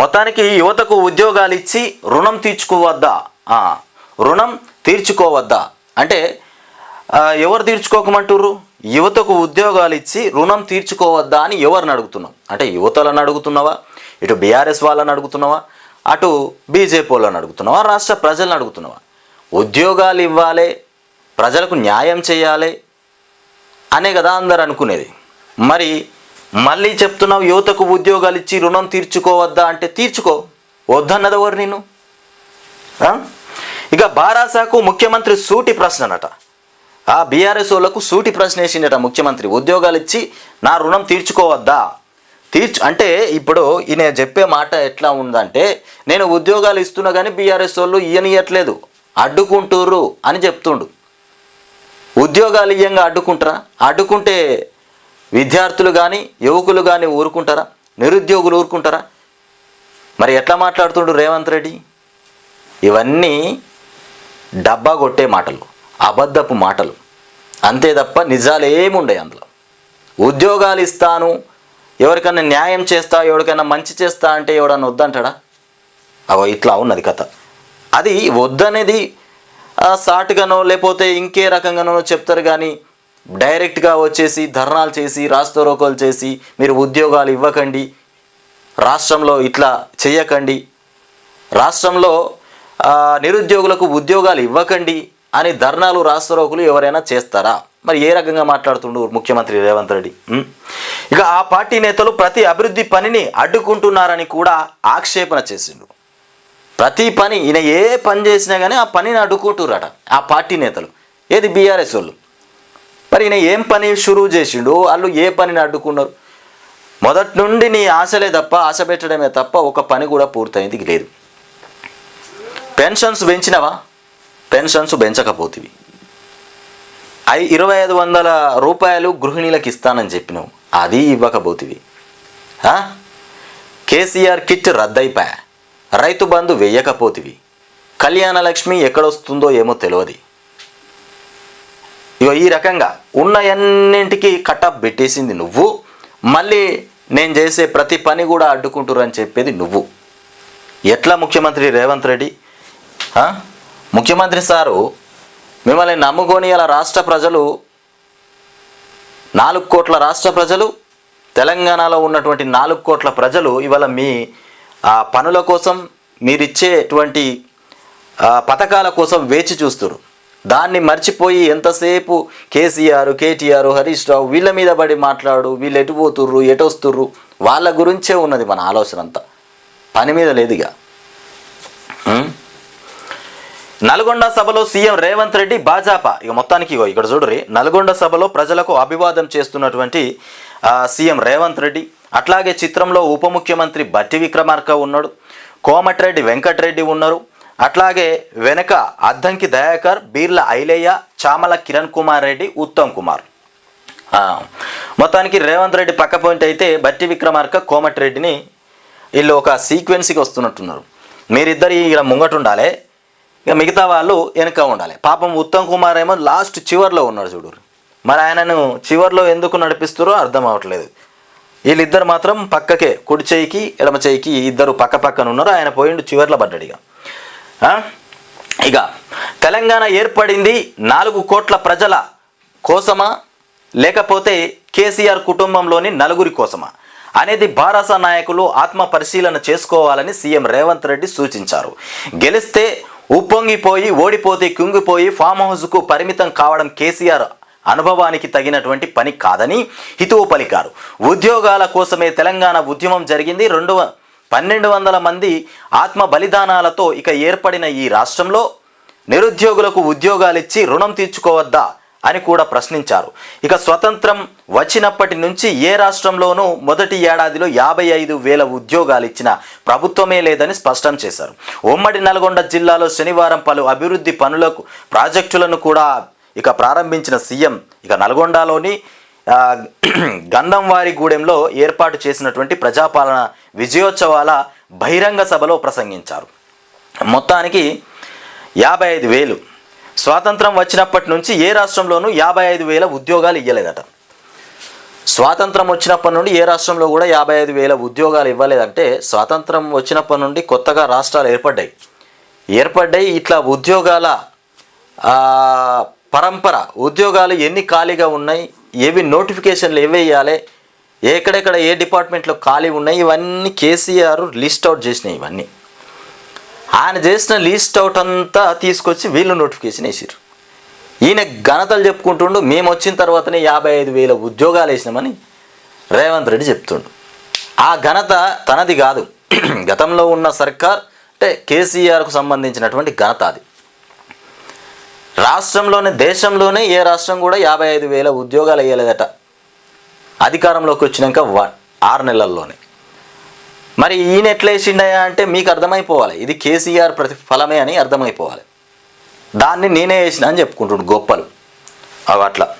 మొత్తానికి యువతకు ఉద్యోగాలు ఇచ్చి రుణం తీర్చుకోవద్దా? రుణం తీర్చుకోవద్దా? అంటే ఎవరు తీర్చుకోకమంటుర్రు? యువతకు ఉద్యోగాలు ఇచ్చి రుణం తీర్చుకోవద్దా అని ఎవరిని అడుగుతున్నాం అంటే యువతలను అడుగుతున్నావా? ఇటు బీఆర్ఎస్ వాళ్ళని అడుగుతున్నావా? అటు బీజేపీ వాళ్ళని అడుగుతున్నావా? రాష్ట్ర ప్రజలను అడుగుతున్నావా? ఉద్యోగాలు ఇవ్వాలి ప్రజలకు న్యాయం చేయాలి అనే కదా అందరు అనుకునేది మరి మళ్ళీ చెప్తున్నావు యువతకు ఉద్యోగాలు ఇచ్చి రుణం తీర్చుకోవద్దా అంటే తీర్చుకో. వద్దన్నది ఎవరు నేను ఇక బారాసాకు ముఖ్యమంత్రి సూటి ప్రశ్ననట. ఆ బీఆర్ఎస్ వాళ్ళకు సూటి ప్రశ్న వేసిండట ముఖ్యమంత్రి. ఉద్యోగాలు ఇచ్చి నా రుణం తీర్చుకోవద్దా? తీర్చు అంటే ఇప్పుడు ఈయన చెప్పే మాట ఎట్లా ఉందంటే నేను ఉద్యోగాలు ఇస్తున్నా కానీ బీఆర్ఎస్ వాళ్ళు ఇయ్యనియట్లేదు అడ్డుకుంటుర్రు అని చెప్తుండు. ఉద్యోగాలు ఇయ్యంగా అడ్డుకుంటారా? అడ్డుకుంటే విద్యార్థులు కానీ యువకులు కానీ ఊరుకుంటారా? నిరుద్యోగులు ఊరుకుంటారా? మరి ఎట్లా మాట్లాడుతుండు రేవంత్ రెడ్డి? ఇవన్నీ డబ్బా కొట్టే మాటలు అబద్ధపు మాటలు. అంతే తప్ప నిజాలు ఏముండయి అందులో. ఉద్యోగాలు ఇస్తాను ఎవరికైనా న్యాయం చేస్తా ఎవరికైనా మంచి చేస్తా అంటే ఎవడన్నా వద్దంటాడా? అవో ఇట్లా ఉన్నది కథ. అది వద్దనేది సాటుగానో లేకపోతే ఇంకే రకంగానో చెప్తారు కానీ డైరెక్ట్గా వచ్చేసి ధర్నాలు చేసి రాస్తోరోకోలు చేసి మీరు ఉద్యోగాలు ఇవ్వకండి రాష్ట్రంలో ఇట్లా చేయకండి రాష్ట్రంలో నిరుద్యోగులకు ఉద్యోగాలు ఇవ్వకండి అని ధర్నాలు రాస్తరోకులు ఎవరైనా చేస్తారా? మరి ఏ రకంగా మాట్లాడుతుండు ముఖ్యమంత్రి రేవంత్ రెడ్డి? ఇక ఆ పార్టీ నేతలు ప్రతి అభివృద్ధి పనిని అడ్డుకుంటున్నారని కూడా ఆక్షేపణ చేసిండు. ప్రతి పని ఈయన ఏ పని చేసినా కానీ ఆ పనిని అడ్డుకుంటున్నారట ఆ పార్టీ నేతలు. ఏది బీఆర్ఎస్ వాళ్ళు? మరి ఈయన ఏం పని షురూ చేసిండు వాళ్ళు ఏ పనిని అడ్డుకున్నారు? మొదటి నుండి నీ ఆశలే తప్ప ఆశ పెట్టడమే తప్ప ఒక పని కూడా పూర్తయింది లేదు. పెన్షన్స్ పెంచినవా? పెన్షన్స్ పెంచకపోతివి. అవి ఇరవై ఐదు వందల రూపాయలు గృహిణీలకు ఇస్తానని చెప్పినావు. అది ఇవ్వకపోతివి. కేసీఆర్ కిట్ రద్దయిపోయా. రైతు బంధు వెయ్యకపోతివి కళ్యాణ లక్ష్మి ఎక్కడొస్తుందో ఏమో తెలియదు ఇగో ఈ రకంగా ఉన్నయన్నింటికి కటప్ పెట్టేసింది నువ్వు. మళ్ళీ నేను చేసే ప్రతి పని కూడా అడ్డుకుంటురు అని చెప్పేది నువ్వు. ఎట్లా ముఖ్యమంత్రి రేవంత్ రెడ్డి? ముఖ్యమంత్రి సారు మిమ్మల్ని నమ్ముకొని అలా రాష్ట్ర ప్రజలు నాలుగు కోట్ల రాష్ట్ర ప్రజలు తెలంగాణలో ఉన్నటువంటి నాలుగు కోట్ల ప్రజలు ఇవాళ మీ పనుల కోసం మీరిచ్చేటువంటి పథకాల కోసం వేచి చూస్తున్నారు దాన్ని మర్చిపోయి ఎంతసేపు కేసీఆర్ కేటీఆర్ హరీష్ రావు వీళ్ళ మీద పడి మాట్లాడు వీళ్ళు ఎటు పోతుర్రు ఎటు వస్తుర్రు వాళ్ళ గురించే ఉన్నది మన ఆలోచన అంతా. పని మీద లేదుగా నల్గొండ సభలో సీఎం రేవంత్ రెడ్డి భాజపా. ఇక మొత్తానికి ఇగో ఇక్కడ చూడరి నల్గొండ సభలో ప్రజలకు అభివాదం చేస్తున్నటువంటి సీఎం రేవంత్ రెడ్డి. అట్లాగే చిత్రంలో ఉప ముఖ్యమంత్రి బట్టి విక్రమార్క ఉన్నాడు. కోమటిరెడ్డి వెంకటరెడ్డి ఉన్నారు. అట్లాగే వెనక అద్దంకి దయాకర్ బీర్ల ఐలయ్య చామల కిరణ్ కుమార్ రెడ్డి ఉత్తమ్ కుమార్. మొత్తానికి రేవంత్ రెడ్డి పక్క పాయింట్ అయితే బట్టి విక్రమార్క కోమటిరెడ్డిని వీళ్ళు ఒక సీక్వెన్స్కి వస్తున్నట్టున్నారు. మీరిద్దరు ఇక్కడ ముంగట ఉండాలి ఇక మిగతా వాళ్ళు వెనక ఉండాలి. పాపం ఉత్తమ్ కుమార్ ఏమో లాస్ట్ చివర్లో ఉన్నాడు చూడు. మరి ఆయనను చివర్లో ఎందుకు నడిపిస్తారో అర్థం అవ్వట్లేదు వీళ్ళిద్దరు మాత్రం పక్కకే కుడి చేయికి ఎడమ చేయికి ఇద్దరు పక్క పక్కన ఉన్నారు. ఆయన పోయిండు చివర్లో పడ్డాడు ఇక. ఇక తెలంగాణ ఏర్పడింది నాలుగు కోట్ల ప్రజల కోసమా? లేకపోతే కేసీఆర్ కుటుంబంలోని నలుగురి కోసమా? అనేది భారస నాయకులు ఆత్మ పరిశీలన చేసుకోవాలని సీఎం రేవంత్ రెడ్డి సూచించారు. గెలిస్తే ఉప్పొంగిపోయి ఓడిపోతే కుంగిపోయి ఫామ్ హౌస్కు పరిమితం కావడం కేసీఆర్ అనుభవానికి తగినటువంటి పని కాదని హితువు పలికారు. ఉద్యోగాల కోసమే తెలంగాణ ఉద్యమం జరిగింది. రెండవ పన్నెండు వందల మంది ఆత్మ బలిదానాలతో ఇక ఏర్పడిన ఈ రాష్ట్రంలో నిరుద్యోగులకు ఉద్యోగాలిచ్చి రుణం తీర్చుకోవద్దా అని కూడా ప్రశ్నించారు. ఇక స్వతంత్రం వచ్చినప్పటి నుంచి ఏ రాష్ట్రంలోనూ మొదటి ఏడాదిలో యాభై ఐదు వేల ఉద్యోగాలు ఇచ్చిన ప్రభుత్వమే లేదని స్పష్టం చేశారు. ఉమ్మడి నల్గొండ జిల్లాలో శనివారం పలు అభివృద్ధి పనులకు ప్రాజెక్టులను కూడా ఇక ప్రారంభించిన సీఎం ఇక నల్గొండలోని ఆ, గంధంవారిగూడెంలో ఏర్పాటు చేసినటువంటి ప్రజాపాలన విజయోత్సవాల బహిరంగ సభలో ప్రసంగించారు. మొత్తానికి యాభై ఐదు వేలు. స్వాతంత్రం వచ్చినప్పటి నుంచి ఏ రాష్ట్రంలోనూ యాభై ఐదు వేల ఉద్యోగాలు ఇవ్వలేదట స్వాతంత్రం వచ్చినప్పటి నుండి ఏ రాష్ట్రంలో కూడా యాభై ఐదు వేల ఉద్యోగాలు ఇవ్వలేదంటే స్వాతంత్రం వచ్చినప్పటి నుండి కొత్తగా రాష్ట్రాలు ఏర్పడ్డాయి. ఏర్పడ్డాయి ఇట్లా ఉద్యోగాల పరంపర ఉద్యోగాలు ఎన్ని ఖాళీగా ఉన్నాయి ఏవి నోటిఫికేషన్లు ఏవి వేయాలి ఎక్కడెక్కడ ఏ డిపార్ట్మెంట్లో ఖాళీ ఉన్నాయి? ఇవన్నీ కేసీఆర్ లిస్ట్ అవుట్ చేసినాయి ఇవన్నీ. ఆయన చేసిన లిస్ట్ అవుట్ అంతా తీసుకొచ్చి వీళ్ళు నోటిఫికేషన్ వేసారు ఈయన ఘనతలు చెప్పుకుంటుండు మేము వచ్చిన తర్వాతనే యాభై ఐదు వేల ఉద్యోగాలు వేసినామని రేవంత్ రెడ్డి చెప్తుండు. ఆ ఘనత తనది కాదు. గతంలో ఉన్న సర్కార్ అంటే కేసీఆర్కు సంబంధించినటువంటి ఘనత అది. రాష్ట్రంలోనే దేశంలోనే ఏ రాష్ట్రం కూడా యాభై ఐదు వేల ఉద్యోగాలు వేయలేదట అధికారంలోకి వచ్చినాక ఆరు నెలల్లోనే. మరి ఈయన ఎట్లా వేసిండయా అంటే మీకు అర్థమైపోవాలి. ఇది కేసీఆర్ ప్రతిఫలమే అని అర్థమైపోవాలి. దాన్ని నేనే వేసిన అని చెప్పుకుంటుండు గొప్పలు. అవి అట్లా.